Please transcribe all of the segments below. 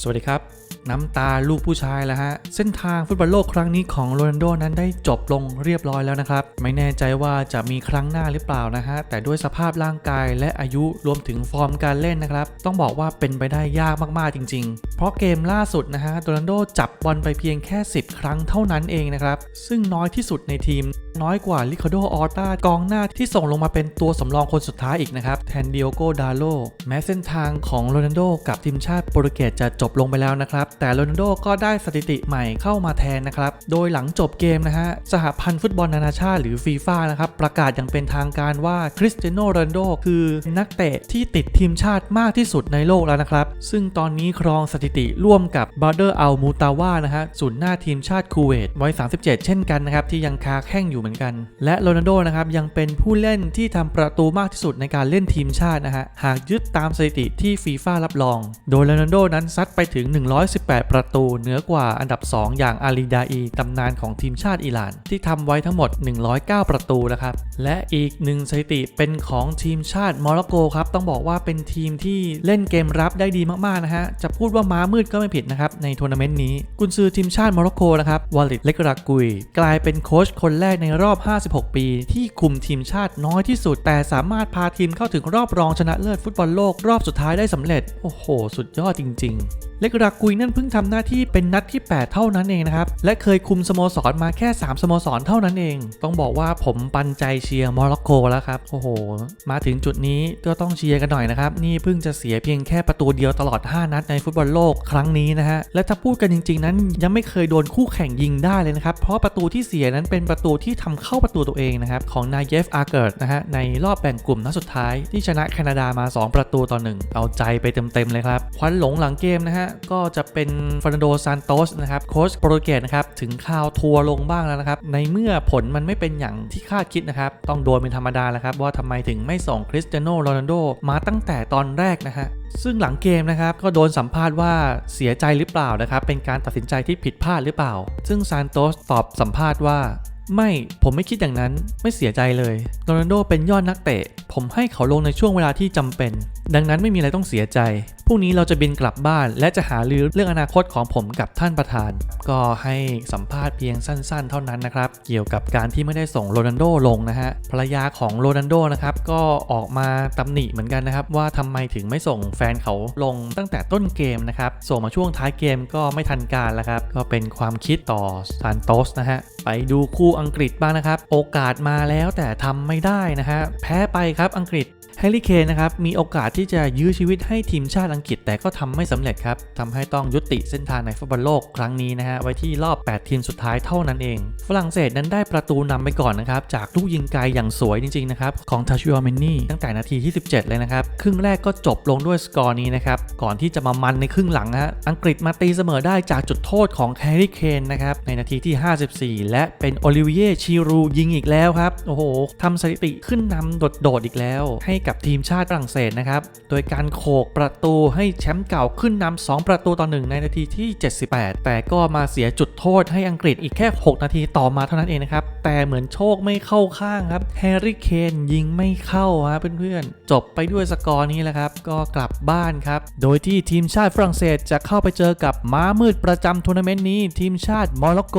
สวัสดีครับน้ำตาลูกผู้ชายแล้วฮะ เส้นทางฟุตบอลโลกครั้งนี้ของโรนัลโดนั้นได้จบลงเรียบร้อยแล้วนะครับ ไม่แน่ใจว่าจะมีครั้งหน้าหรือเปล่านะฮะ แต่ด้วยสภาพร่างกายและอายุรวมถึงฟอร์มการเล่นนะครับ ต้องบอกว่าเป็นไปได้ยากมากๆจริง ๆ เพราะเกมล่าสุดนะฮะโรนัลโดจับบอลไปเพียงแค่ 10 ครั้งเท่านั้นเองนะครับ ซึ่งน้อยที่สุดในทีม น้อยกว่าลิคาโดออต้ากองหน้าที่ส่งลงมาเป็นตัวสำรองคนสุดท้ายอีกนะครับแทนเดียโกดาโลแม้เส้นทางของโรนัลโดกับทีมชาติโปรตุเกสจะจบลงไปแล้วนะครับแต่โรนัลโดก็ได้สถิติใหม่เข้ามาแทนนะครับ โดยหลังจบเกมนะฮะ สหพันธ์ฟุตบอลนานาชาติหรือฟีฟ่านะครับ ประกาศอย่างเป็นทางการว่าคริสเตียโนโรนัลโดคือนักเตะที่ติดทีมชาติมากที่สุดในโลกแล้วนะครับ ซึ่งตอนนี้ครองสถิติร่วมกับบาร์เดอร์อัลมูตาวานะฮะศูนย์หน้าทีมชาติคูเวตวัย 37 เช่นกันนะครับ ที่ยังคาแข้งอยู่เหมือนกัน และโรนัลโดนะครับยังเป็นผู้เล่นที่ทำประตูมากที่สุดในการเล่นทีมชาตินะฮะหากยึดตามสถิติที่ฟีฟ่ารับรอง โดยโรนัลโดนั้นซัดไปถึง118ประตูเหนือกว่าอันดับ 2 อย่างอาลีดาอีตำนานของทีมชาติอิหร่าน ที่ทำไว้ทั้งหมด 109 ประตูนะครับ และอีกหนึ่งสถิติเป็นของทีมชาติโมร็อกโกครับ ต้องบอกว่าเป็นทีมที่เล่นเกมรับได้ดีมากๆนะฮะ จะพูดว่าม้ามืดก็ไม่ผิดนะครับ ในทัวร์นาเมนต์นี้ กุนซือทีมชาติโมร็อกโกนะครับวาลิดเลกรากุย กลายเป็นโค้ชคนแรกในรอบ 56 ปี ที่คุมทีมชาติน้อยที่สุด แต่สามารถพาทีมเข้าถึงรอบรองชนะเลิศฟุตบอลโลกรอบสุดท้ายได้สำเร็จโอ้โห สุดยอดจริง ๆ เลกรากุยนั่นเพิ่งทำหน้าที่เป็นนัดที่ 8 เท่านั้นเองนะครับ และเคยคุมสโมสรมาแค่ 3 สโมสรเท่านั้นเอง ต้องบอกว่าผมปันใจเชียร์โมร็อกโกแล้วครับ โอ้โห มาถึงจุดนี้ก็ต้องเชียร์กันหน่อยนะครับ นี่เพิ่งจะเสียเพียงแค่ประตูเดียวตลอด 5 นัดในฟุตบอลโลกครั้งนี้นะฮะ และถ้าพูดกันจริง ๆ นั้นยังไม่เคยโดนคู่แข่งยิงได้เลยนะครับ เพราะประตูที่เสียนั้นเป็นประตูที่ทำเข้าประตูตัวเองนะครับของนายเยฟอาร์เกิร์ตนะฮะในรอบแบ่งกลุ่มนัดสุดท้ายที่ชนะแคนาดามา 2 ประตูต่อหนึ่งเอาใจไปเต็มๆเลยครับควันหลงหลังเกมนะฮะก็จะเเป็นฟรนันโดซานโตสนะครับโค้ชโปรตุเกสนะครับถึงข่าวทัวร์ลงบ้างแล้วนะครับในเมื่อผลมันไม่เป็นอย่างที่คาดคิดนะครับต้องโดนเป็นธรรมดาแล้วครับว่าทำไมถึงไม่ส่งคริสเตียโนโรนัลโดมาตั้งแต่ตอนแรกนะฮะซึ่งหลังเกมนะครับก็โดนสัมภาษณ์ว่าเสียใจหรือเปล่านะครับเป็นการตัดสินใจที่ผิดพลาดหรือเปล่า ซึ่งซานโตสตอบสัมภาษณ์ว่าไม่ผมไม่คิดอย่างนั้นไม่เสียใจเลยโรนัลโดเป็นยอดนักเตะ ผมให้เขาลงในช่วงเวลาที่จำเป็น ดังนั้นไม่มีอะไรต้องเสียใจ พรุ่งนี้เราจะบินกลับบ้าน และจะหารือเรื่องอนาคตของผมกับท่านประธาน ก็ให้สัมภาษณ์เพียงสั้นๆ เท่านั้นนะครับ เกี่ยวกับการที่ไม่ได้ส่งโรนัลโดลงนะฮะ ภรรยาของโรนัลโดนะครับ ก็ออกมาตำหนิเหมือนกันนะครับ ว่าทำไมถึงไม่ส่งแฟนเขาลงตั้งแต่ต้นเกมนะครับ ส่งมาช่วงท้ายเกมก็ไม่ทันการแล้วครับ ก็เป็นความคิดต่อซานโตสนะฮะ ไปดูคู่อังกฤษบ้างนะครับ โอกาสมาแล้วแต่ทำไม่ได้นะฮะ แพ้ไปครับอังกฤษ แฮร์รี่เคนนะครับมีโอกาสที่จะยื้อชีวิตให้ทีมชาติอังกฤษแต่ก็ทำไม่สำเร็จครับทำให้ต้องยุติเส้นทางในฟุตบอลโลกครั้งนี้นะฮะไว้ที่รอบ 8 ทีมสุดท้ายเท่านั้นเอง ฝรั่งเศสนั้นได้ประตูนำไปก่อนนะครับจากลูกยิงไกลอย่างสวยจริงๆนะครับของทาชิโอเมนนี่ตั้งแต่นาทีที่ 17 เลยนะครับครึ่งแรกก็จบลงด้วยสกอร์นี้นะครับก่อนที่จะมามันในครึ่งหลังฮะอังกฤษมาตีเสมอได้จากจุดโทษของแฮร์รี่เคนนะครับในนาทีที่ 54 และเป็นโอลิเวียชีรูยิงอีกแล้วครับโอ้โหทำสถิติขึ้นนำโดดๆอีกแล้วให้กับทีมชาติฝรั่งเศสนะครับ โดยการโขกประตูให้แชมป์เก่าขึ้นนำ2ประตูต่อหนึ่งในนาทีที่ 78 แต่ก็มาเสียจุดโทษให้อังกฤษอีกแค่ 6 นาทีต่อมาเท่านั้นเองนะครับ แต่เหมือนโชคไม่เข้าข้างครับแฮร์รี่เคนยิงไม่เข้าฮะเพื่อนๆ จบไปด้วยสกอร์นี้แหละครับ ก็กลับบ้านครับ โดยที่ทีมชาติฝรั่งเศสจะเข้าไปเจอกับม้ามืดประจำทัวร์นาเมนต์นี้ทีมชาติโมร็อกโก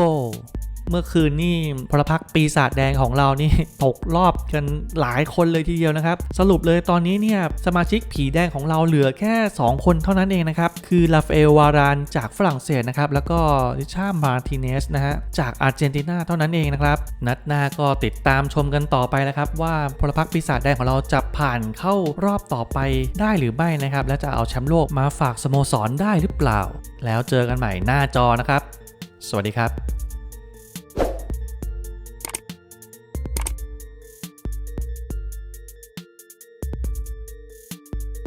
เมื่อคืนนี่พลพรรคปีศาจแดงของเรานี่ตกรอบกันหลายคนเลยทีเดียวนะครับ สรุปเลยตอนนี้เนี่ยสมาชิกผีแดงของเราเหลือแค่ 2 คนเท่านั้นเองนะครับ คือลาฟเอลวารานจากฝรั่งเศสนะครับ แล้วก็ริชาร์มาร์ติเนสนะฮะจากอาร์เจนตินาเท่านั้นเองนะครับ นัดหน้าก็ติดตามชมกันต่อไปนะครับ ว่าพลพรรคปีศาจแดงของเราจะผ่านเข้ารอบต่อไปได้หรือไม่นะครับ และจะเอาแชมป์โลกมาฝากสโมสรได้หรือเปล่า แล้วเจอกันใหม่หน้าจอนะครับ สวัสดีครับ